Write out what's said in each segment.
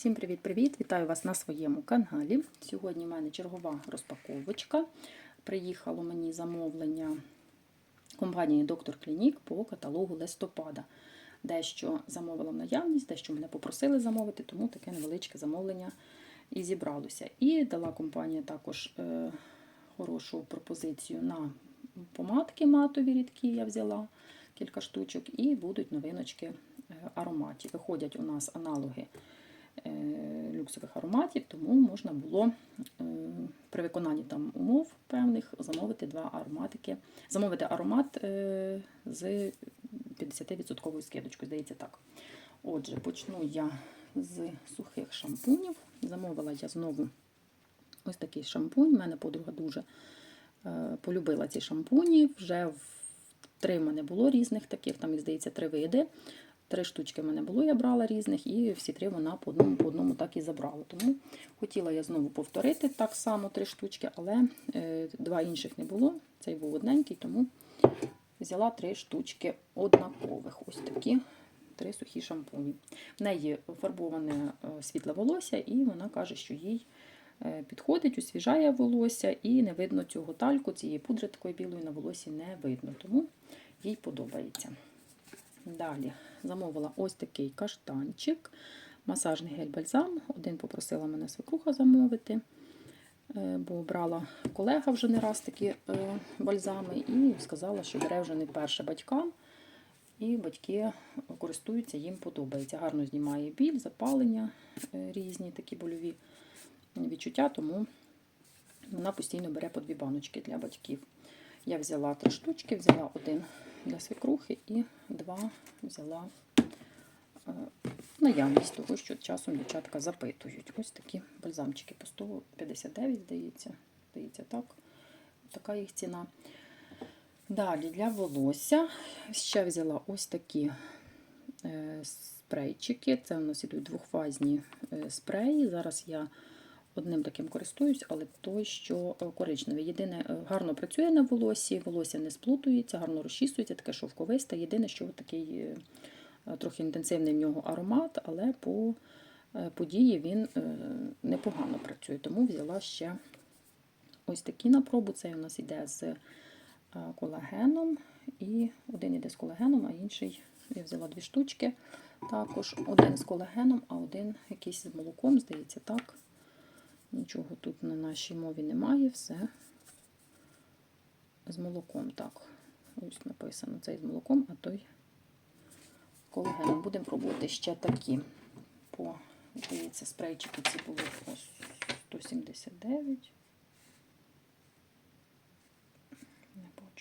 Всім привіт-привіт! Вітаю вас на своєму каналі. Сьогодні в мене чергова розпаковочка. Приїхало мені замовлення компанії Доктор Клінік по каталогу листопада. Дещо замовила в наявність, дещо мене попросили замовити, тому таке невеличке замовлення і зібралося. І дала компанія також е, хорошу пропозицію на помадки матові рідкі я взяла кілька штучок, і будуть новиночки е, ароматів. Виходять у нас аналоги люксових ароматів, тому можна було е, при виконанні там умов певних замовити два ароматики, замовити аромат е, з 50% скидочкою, здається так. Отже, почну я з сухих шампунів. Замовила я знову ось такий шампунь. У мене подруга дуже е, полюбила ці шампуні. Вже в три в мене було різних таких, там, здається, три види. Три штучки в мене було, я брала різних, і всі три вона по одному по одному так і забрала. Тому хотіла я знову повторити так само три штучки, але е, два інших не було. Цей був одненький, тому взяла три штучки однакових. Ось такі три сухі шампуні. В неї фарбоване е, світле волосся, і вона каже, що їй е, підходить, освіжає волосся, і не видно цього тальку, цієї пудри такої білої на волосі не видно, тому їй подобається. Далі замовила ось такий каштанчик, масажний гель-бальзам. Один попросила мене свекруха замовити, е, бо брала колега вже не раз такі е, бальзами і сказала, що бере вже не вперше батькам. І батьки користуються, їм подобається. Гарно знімає біль, запалення е, різні такі больові відчуття, тому вона постійно бере по дві баночки для батьків. Я взяла три штучки, взяла один для свекрухи і два взяла е, наявність того, що часом дівчатка запитують. Ось такі бальзамчики по 159, здається. Здається, так. Така їх ціна. Далі для волосся ще взяла ось такі е, спрейчики. Це у нас ідуть двохфазні е, спреї. Зараз я одним таким користуюсь, але той, що коричневий. Єдине, гарно працює на волосі, волосся не сплутується, гарно розчісується, таке шовковисте. Єдине, що такий е, трохи інтенсивний в нього аромат, але по події він непогано працює. Тому взяла ще ось такі на пробу. Це у нас йде з колагеном. І один іде з колагеном, а інший я взяла дві штучки. Також один з колагеном, а один якийсь з молоком, здається, так. Нічого тут на нашій мові немає, все з молоком. Так, ось написано цей з молоком, а той колагеном. Будемо пробувати ще такі. По, здається, спрейчики ці були по 179.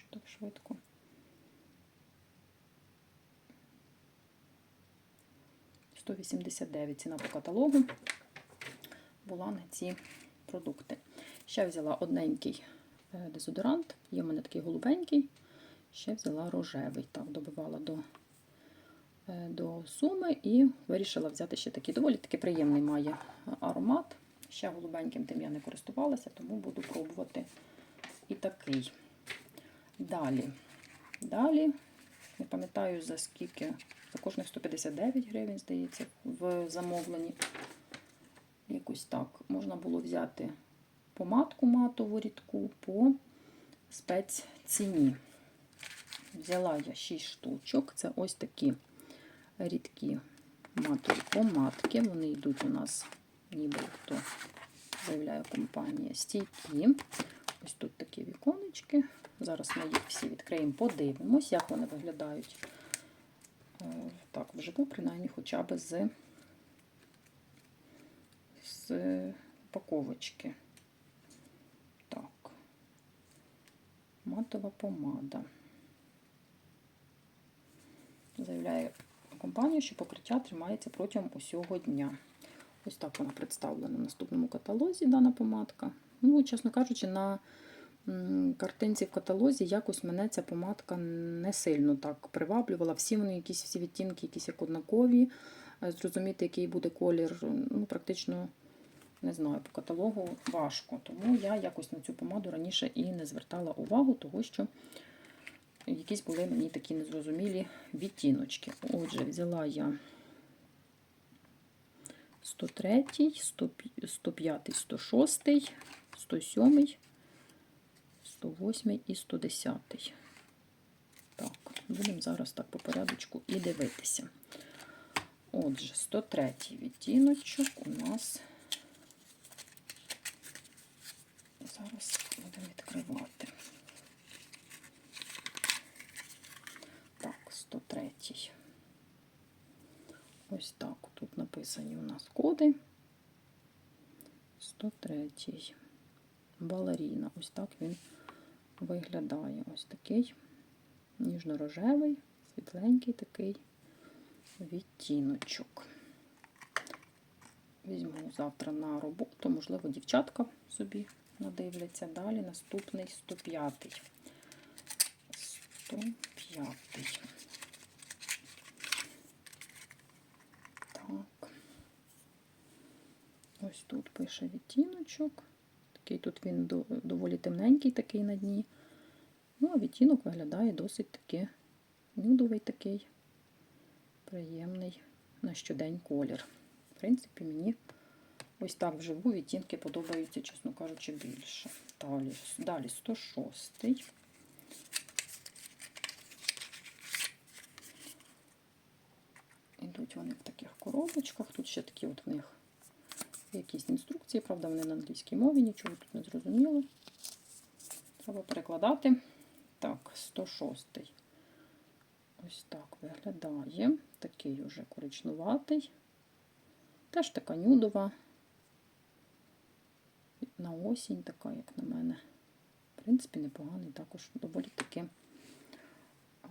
так швидко. Сто вісімдесят дев'ять ціна по каталогу була на ці продукти. Ще взяла одненький е, дезодорант, є в мене такий голубенький, ще взяла рожевий. Так, добивала до е, до суми і вирішила взяти ще такий доволі таки приємний має аромат. Ще голубеньким тим я не користувалася, тому буду пробувати і такий. Далі. Далі, не пам'ятаю, за скільки, за кожних 159 гривень, здається, в замовленні. Якось так. Можна було взяти помадку матову рідку по спецціні. Взяла я 6 штучок. Це ось такі рідкі матові помадки. Вони йдуть у нас, ніби хто заявляє компанія, стійкі. Ось тут такі віконечки. Зараз ми їх всі відкриємо, подивимось, як вони виглядають е, так, вживу, принаймні, хоча б з, з упаковочки. Так, матова помада. Заявляє компанія, що покриття тримається протягом усього дня. Ось так вона представлена в наступному каталозі, дана помадка. Ну, чесно кажучи, на картинці в каталозі якось мене ця помадка не сильно так приваблювала. Всі вони якісь всі відтінки, якісь як однакові. Е, зрозуміти, який буде колір, ну, практично не знаю, по каталогу важко. Тому я якось на цю помаду раніше і не звертала увагу, того що якісь були мені такі незрозумілі відтіночки. Отже, взяла я 103, 105, 106, 107, 108 і 110. Так, будемо зараз так по порядочку і дивитися. Отже, 103 відтіночок у нас. Зараз будемо відкривати. Так, 103. Ось так. Тут написані у нас коди. 103. Балеріна. Ось так він виглядає. Ось такий ніжно-рожевий, світленький такий відтіночок. Візьму завтра на роботу, можливо, дівчатка собі надивляться. Далі наступний 105. 105. Так. Ось тут пише відтіночок. Такий тут він доволі темненький, такий на дні. Ну, а відтінок виглядає досить таки нюдовий такий, приємний на щодень колір. В принципі, мені ось так вживу відтінки подобаються, чесно кажучи, більше. Далі, далі 106. Ідуть вони в таких коробочках. Тут ще такі от в них якісь інструкції, правда, вони на англійській мові, нічого тут не зрозуміло. Треба перекладати. Так, 106. Ось так виглядає. Такий уже коричнуватий. Теж така нюдова. На осінь така, як на мене. В принципі, непоганий, також доволі таки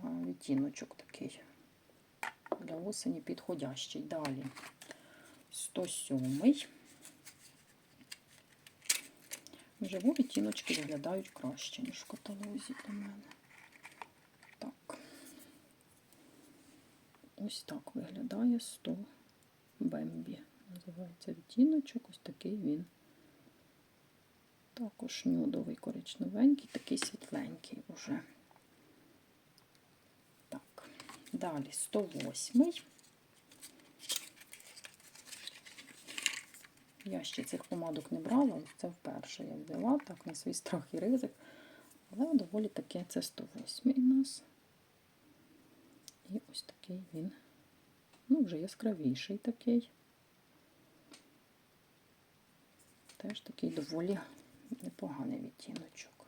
відтіночок такий. Для осені підходящий. Далі 107. Вживу відтіночки виглядають краще, ніж в каталозі для мене. Так. Ось так виглядає 100 Бембі. Називається відтіночок. Ось такий він. Також нюдовий коричневенький, такий світленький уже. Так, далі 108. Я ще цих помадок не брала, це вперше я взяла, так, на свій страх і ризик. Але доволі таке це 108 у нас. І ось такий він, ну, вже яскравіший такий. Теж такий доволі непоганий відтіночок.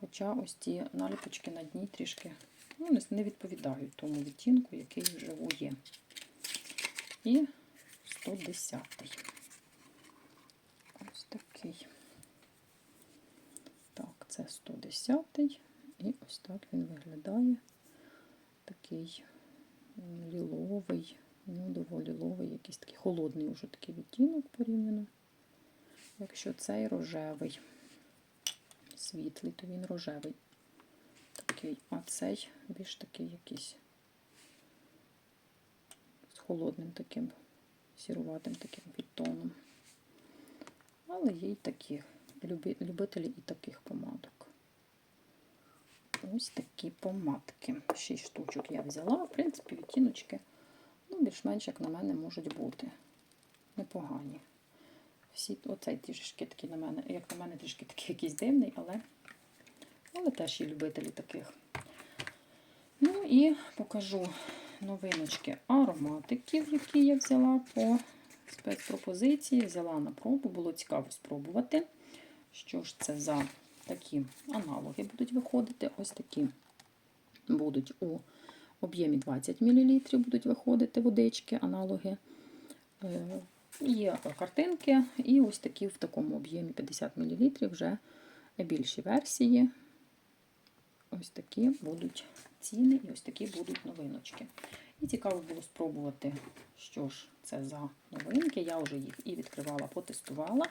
Хоча ось ці наліпочки на дні трішки ну, не- відповідають тому відтінку, який вживу є. І 110. Ось такий. Так, це 110. І ось так він виглядає. Такий ліловий, ну, доволі ліловий, якийсь такий холодний уже такий відтінок порівняно. Якщо цей рожевий, світлий, то він рожевий. Такий, а цей більш такий якийсь з холодним таким сіруватим таким підтоном. Але є й такі любителі і таких помадок. Ось такі помадки. Шість штучок я взяла. В принципі, відтіночки, ну, більш-менш, як на мене, можуть бути непогані. Всі, оцей трішки такий на мене, як на мене, трішки такий якийсь дивний, але, але теж є любителі таких. Ну і покажу новиночки ароматиків, які я взяла по спецпропозиції. Взяла на пробу, було цікаво спробувати. Що ж це за такі аналоги будуть виходити? Ось такі будуть у об'ємі 20 мл, будуть виходити водички, аналоги. Є картинки, і ось такі в такому об'ємі 50 мл вже більші версії. Ось такі будуть ціни, і ось такі будуть новиночки. І цікаво було спробувати, що ж це за новинки. Я вже їх і відкривала, потестувала.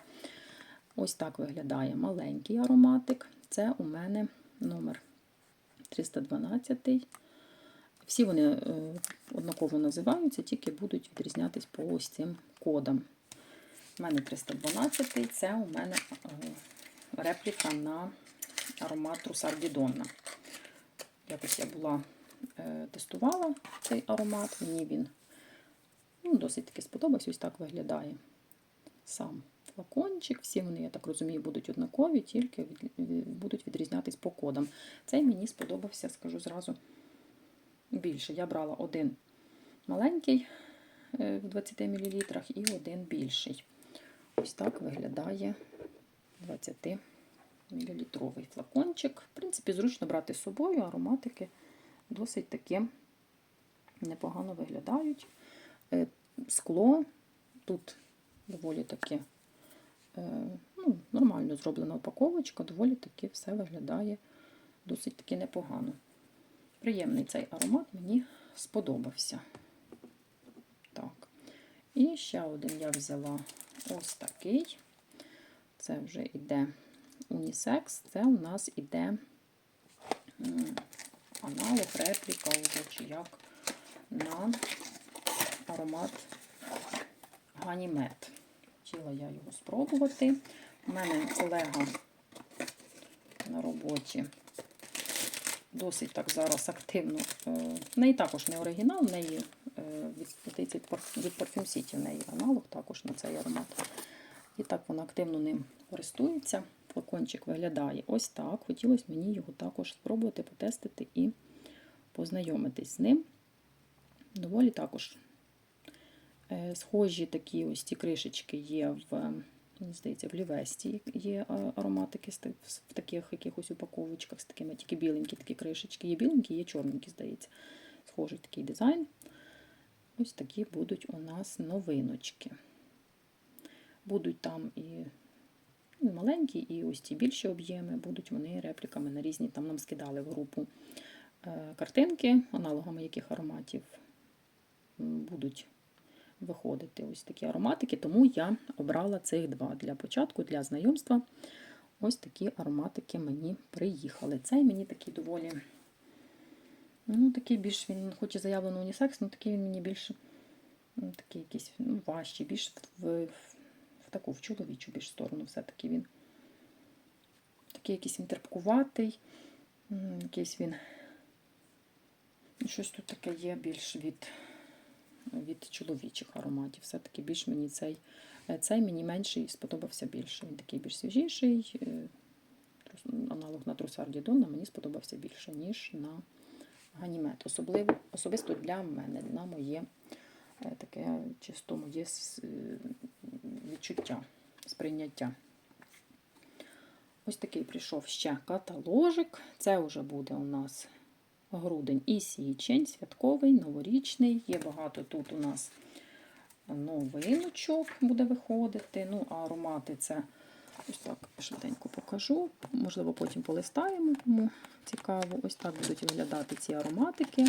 Ось так виглядає маленький ароматик. Це у мене номер 312. Всі вони е, однаково називаються, тільки будуть відрізнятись по ось цим кодам. У мене 312 це у мене е, репліка на аромат Русардідонна. Якось я була е, тестувала цей аромат, мені він ну, Досить таки сподобався, ось так виглядає сам флакончик. Всі вони, я так розумію, будуть однакові, тільки будуть відрізнятись по кодам. Цей мені сподобався, скажу зразу, більше. Я брала один маленький е, в 20 мл і один більший. Ось так виглядає 20 мл флакончик. В принципі, зручно брати з собою, ароматики досить таки непогано виглядають. Е, Скло тут доволі таки е, ну, нормально зроблена упаковочка, доволі таки все виглядає досить таки непогано. Приємний цей аромат мені сподобався. Так. І ще один я взяла ось такий. Це вже йде унісекс, це у нас іде аналог, репліка, чи як на аромат Ганімет. Хотіла я його спробувати. У мене колега на роботі досить так зараз активно. е, В неї також не оригінал, в неї е, від, Parfum City в неї аналог також на цей аромат. І так вона активно ним користується. Флакончик виглядає ось так. Хотілося мені його також спробувати, потестити і познайомитись з ним. Доволі також е, схожі такі ось ці кришечки є в, мені здається, в Лівесті є ароматики в таких якихось упаковочках з такими тільки біленькі такі кришечки. Є біленькі, є чорненькі, здається. Схожий такий дизайн. Ось такі будуть у нас новиночки. Будуть там і маленькі, і ось ці більші об'єми, будуть вони репліками на різні. Там нам скидали в групу е, картинки, аналогами яких ароматів будуть виходити ось такі ароматики, тому я обрала цих два для початку, для знайомства. Ось такі ароматики мені приїхали. Цей мені такий доволі, ну, такий більш він, хоч і заявлено унісекс, але такий він мені більш ну, такий якийсь ну, важчий, більш в, в, в таку в чоловічу більш сторону. Все-таки він такий якийсь він терпкуватий, якийсь він. ну, Щось тут таке є більш від від чоловічих ароматів. Все-таки більш мені цей, е, цей мені менший сподобався більше. Він такий більш свіжіший. е, Аналог на трусар Дідона мені сподобався більше, ніж на ганімет. Особливо, особисто для мене, на моє е, таке чисто моє відчуття, сприйняття. Ось такий прийшов ще каталожик. Це вже буде у нас грудень і січень, святковий, новорічний. Є багато тут у нас новиночок буде виходити. Ну, а аромати це ось так швиденько покажу. Можливо, потім полистаємо, кому цікаво. Ось так будуть виглядати ці ароматики.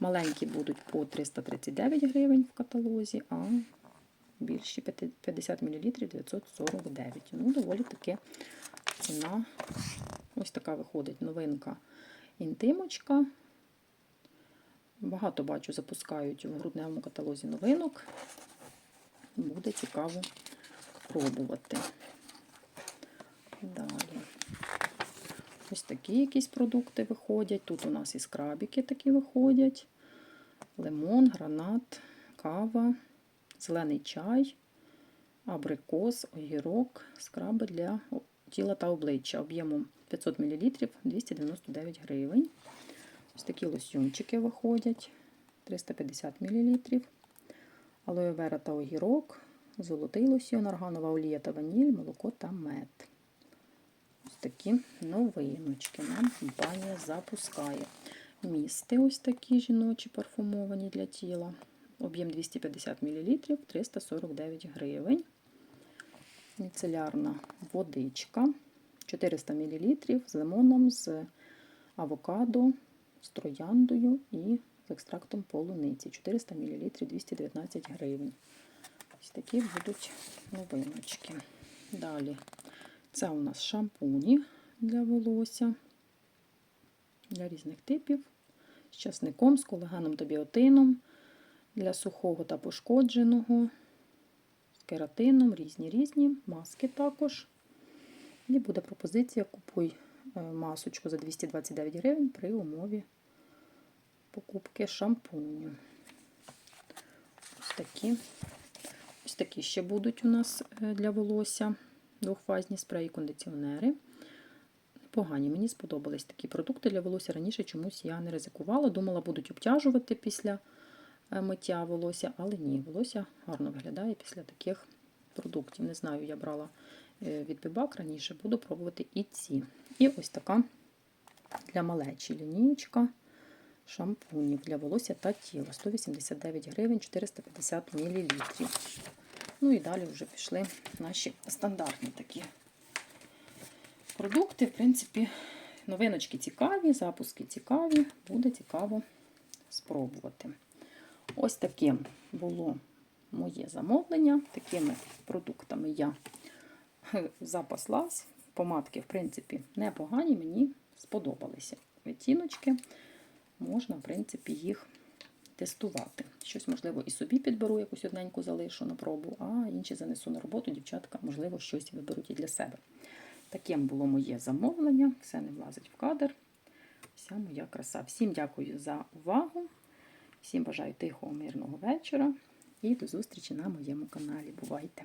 Маленькі будуть по 339 гривень в каталозі, а більші 50 мл 949. Ну, доволі таки ціна. Ось така виходить новинка інтимочка. Багато бачу, запускають в грудневому каталозі новинок. Буде цікаво пробувати. Далі. Ось такі якісь продукти виходять. Тут у нас і скрабіки такі виходять. Лимон, гранат, кава, зелений чай, абрикос, огірок, скраби для тіла та обличчя об'ємом 500 мл 299 гривень. Ось такі лосьончики виходять 350 мл. Алоє вера та огірок, золотий лосьон, органова олія та ваніль, молоко та мед. Ось такі новиночки нам компанія запускає. Місти ось такі жіночі парфумовані для тіла. Об'єм 250 мл 349 гривень. Міцелярна водичка 400 мл з лимоном, з авокадо, з трояндою і з екстрактом полуниці. 400 мл 219 гривень. Ось такі будуть новиночки. Далі це у нас шампуні для волосся, для різних типів, з часником, з колагеном та біотином, для сухого та пошкодженого, з кератином, різні різні, маски також. І буде пропозиція купуй масочку за 229 гривень при умові покупки шампуню. Ось такі. Ось такі ще будуть у нас е, для волосся. Двохфазні спреї кондиціонери. Погані, мені сподобались такі продукти для волосся. Раніше чомусь я не ризикувала. Думала, будуть обтяжувати після е, миття волосся, але ні, волосся гарно виглядає після таких продуктів. Не знаю, я брала е, від Бібак раніше, буду пробувати і ці. І ось така для малечі лінієчка шампунів для волосся та тіла. 189 гривень 450 мл. Ну і далі вже пішли наші стандартні такі продукти. В принципі, новиночки цікаві, запуски цікаві, буде цікаво спробувати. Ось таким було моє замовлення. Такими продуктами я запаслась. Помадки, в принципі, непогані, мені сподобалися. Відтіночки можна, в принципі, їх тестувати. Щось, можливо, і собі підберу, якусь одненьку залишу на пробу, а інші занесу на роботу. Дівчатка, можливо, щось виберуть і для себе. Таким було моє замовлення. Все не влазить в кадр. Вся моя краса. Всім дякую за увагу. Всім бажаю тихого, мирного вечора і до зустрічі на моєму каналі. Бувайте!